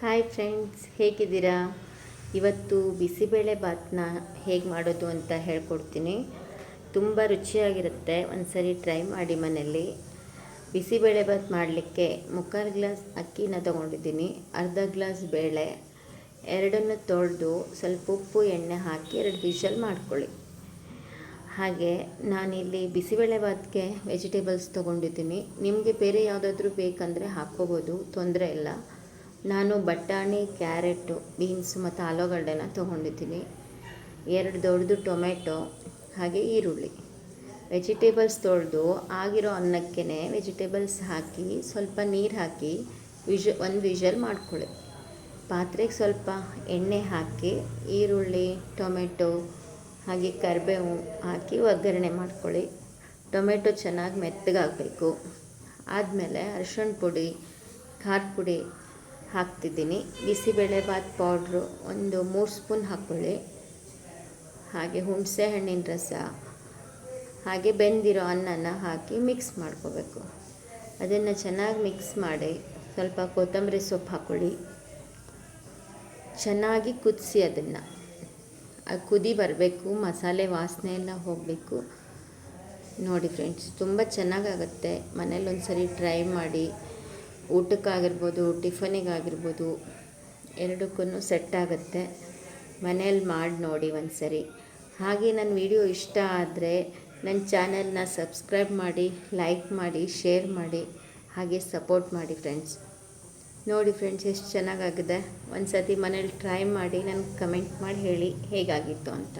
Hi friends ಹೇಗಿದ್ದೀರಾ? ಇವತ್ತು ಬಿಸಿಬೇಳೆ ಭಾತ್ನ ಹೇಗೆ ಮಾಡೋದು ಅಂತ ಹೇಳ್ಕೊಡ್ತೀನಿ. ತುಂಬ ರುಚಿಯಾಗಿರುತ್ತೆ. ಒಂದು ಸರಿ ಟ್ರೈ ಮಾಡಿ ಮನೆಯಲ್ಲಿ. ಬಿಸಿಬೇಳೆ ಭಾತ್ ಮಾಡಲಿಕ್ಕೆ ಮುಕ್ಕಾಲು ಗ್ಲಾಸ್ ಅಕ್ಕಿನ ತೊಗೊಂಡಿದ್ದೀನಿ. ಅರ್ಧ ಗ್ಲಾಸ್ ಬೇಳೆ, ಎರಡನ್ನು ತೊಳೆದು ಸ್ವಲ್ಪ ಉಪ್ಪು, ಎಣ್ಣೆ ಹಾಕಿ ಎರಡು ವಿಷಲ್ ಮಾಡ್ಕೊಳ್ಳಿ. ಹಾಗೆ ನಾನಿಲ್ಲಿ ಬಿಸಿಬೇಳೆ ಭಾತ್ಗೆ ವೆಜಿಟೇಬಲ್ಸ್ ತೊಗೊಂಡಿದ್ದೀನಿ. ನಿಮಗೆ ಬೇರೆ ಯಾವುದಾದ್ರೂ ಬೇಕಂದರೆ ಹಾಕ್ಕೋಬೋದು, ತೊಂದರೆ ಇಲ್ಲ. ನಾನು ಬಟಾಣಿ, ಕ್ಯಾರೆಟು, ಬೀನ್ಸ್ ಮತ್ತು ಆಲೂಗಡ್ಡೆನ ತೊಗೊಂಡಿದ್ದೀನಿ. ಎರಡು ದೊಡ್ಡದು ಟೊಮೆಟೊ, ಹಾಗೆ ಈರುಳ್ಳಿ. ವೆಜಿಟೇಬಲ್ಸ್ ತೊಳೆದು ಆಗಿರೋ ಅನ್ನಕ್ಕೆ ವೆಜಿಟೇಬಲ್ಸ್ ಹಾಕಿ ಸ್ವಲ್ಪ ನೀರು ಹಾಕಿ ವಿಜ, ಒಂದು ವಿಷಲ್ ಮಾಡ್ಕೊಳ್ಳಿ. ಪಾತ್ರೆಗೆ ಸ್ವಲ್ಪ ಎಣ್ಣೆ ಹಾಕಿ ಈರುಳ್ಳಿ, ಟೊಮೆಟೊ, ಹಾಗೆ ಕರಿಬೇವು ಹಾಕಿ ಒಗ್ಗರಣೆ ಮಾಡ್ಕೊಳ್ಳಿ. ಟೊಮೆಟೊ ಚೆನ್ನಾಗಿ ಮೆತ್ತಗಾಗಬೇಕು. ಆದಮೇಲೆ ಅರಿಶಿಣ ಪುಡಿ ಖಾರದ ಪುಡಿ ಹಾಕ್ತಿದ್ದೀನಿ. ಬಿಸಿಬೇಳೆ ಭಾತ್ ಪೌಡ್ರು ಒಂದು ಮೂರು ಸ್ಪೂನ್ ಹಾಕ್ಕೊಳ್ಳಿ ಹಾಗೆ ಹುಣಸೆ ಹಣ್ಣಿನ ರಸ, ಹಾಗೆ ಬೆಂದಿರೋ ಅನ್ನನ ಹಾಕಿ ಮಿಕ್ಸ್ ಮಾಡ್ಕೋಬೇಕು. ಅದನ್ನು ಚೆನ್ನಾಗಿ ಮಿಕ್ಸ್ ಮಾಡಿ ಸ್ವಲ್ಪ ಕೊತ್ತಂಬರಿ ಸೊಪ್ಪು ಹಾಕ್ಕೊಳ್ಳಿ ಚೆನ್ನಾಗಿ ಕುದಿಸಿ ಅದನ್ನು. ಅದು ಕುದಿ ಬರಬೇಕು, ಮಸಾಲೆ ವಾಸನೆ ಎಲ್ಲ ಹೋಗಬೇಕು. ನೋಡಿ ಫ್ರೆಂಡ್ಸ್ ತುಂಬ ಚೆನ್ನಾಗಾಗುತ್ತೆ. ಮನೇಲಿ ಒಂದು ಸರಿ ಟ್ರೈ ಮಾಡಿ. ಊಟಕ್ಕಾಗಿರ್ಬೋದು, ಟಿಫನಿಗಾಗಿರ್ಬೋದು ಎರಡಕ್ಕೂ ಸೆಟ್ ಆಗುತ್ತೆ. ಮನೇಲಿ ಮಾಡಿ ನೋಡಿ ಒಂದು ಸರಿ ಹಾಗೆ ನನ್ನ ವಿಡಿಯೋ ಇಷ್ಟ ಆದರೆ ನನ್ನ ಚಾನಲ್ನ ಸಬ್ಸ್ಕ್ರೈಬ್ ಮಾಡಿ, ಲೈಕ್ ಮಾಡಿ, ಶೇರ್ ಮಾಡಿ, ಹಾಗೆ ಸಪೋರ್ಟ್ ಮಾಡಿ ಫ್ರೆಂಡ್ಸ್. ನೋಡಿ ಫ್ರೆಂಡ್ಸ್, ಎಷ್ಟು ಚೆನ್ನಾಗಾಗಿದೆ. ಒಂದು ಸತಿ ಮನೇಲಿ ಟ್ರೈ ಮಾಡಿ, ನನಗೆ ಕಮೆಂಟ್ ಮಾಡಿ ಹೇಳಿ ಹೇಗಾಗಿತ್ತು ಅಂತ.